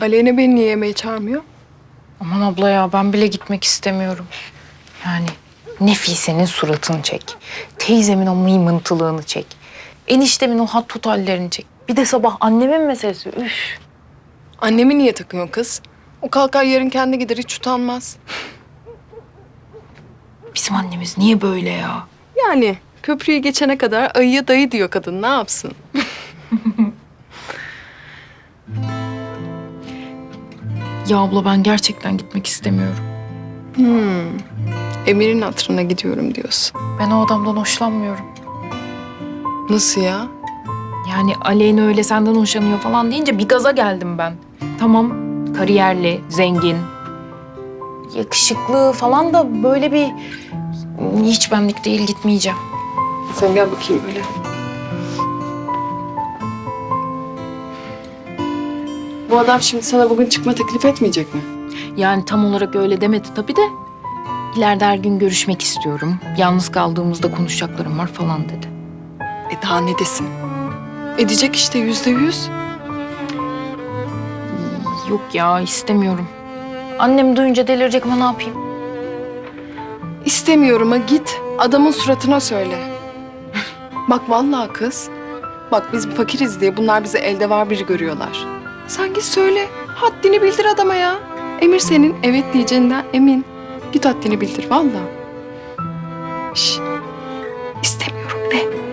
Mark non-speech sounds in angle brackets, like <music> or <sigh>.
Aleyna beni niye yemeğe çağırmıyor? Aman abla ya ben bile gitmek istemiyorum. Yani Nefise'nin suratını çek. Teyzemin o mıymıntılığını çek. Eniştemin o hat tut hallerini çek. Bir de sabah annemin meselesi. Üf. Annemi niye takıyorsun kız? O kalkar yarın kendi gider hiç utanmaz. Bizim annemiz niye böyle ya? Yani köprüyü geçene kadar ayıya dayı diyor kadın ne yapsın? <laughs> Ya abla ben gerçekten gitmek istemiyorum. Hmm. Emir'in hatırına gidiyorum diyorsun. Ben o adamdan hoşlanmıyorum. Nasıl ya? Yani Aleyna öyle senden hoşlanıyor falan deyince bir gaza geldim ben. Tamam kariyerli, zengin, yakışıklı falan da böyle bir hiç benlik değil gitmeyeceğim. Sen gel bakayım böyle. Bu adam şimdi sana bugün çıkma teklif etmeyecek mi? Yani tam olarak öyle demedi tabii de. İleride her gün görüşmek istiyorum. Yalnız kaldığımızda konuşacaklarım var falan dedi. E daha ne desin? Edecek işte yüzde yüz. Yok ya istemiyorum. Annem duyunca delirecek ama ne yapayım? İstemiyorum ha git. Adamın suratına söyle. <laughs> Bak vallahi kız. Bak biz fakiriz diye bunlar bizi elde var biri görüyorlar. Sen git söyle. Haddini bildir adama ya. Emir senin evet diyeceğinden emin. Git haddini bildir vallahi. Şş. İstemiyorum de.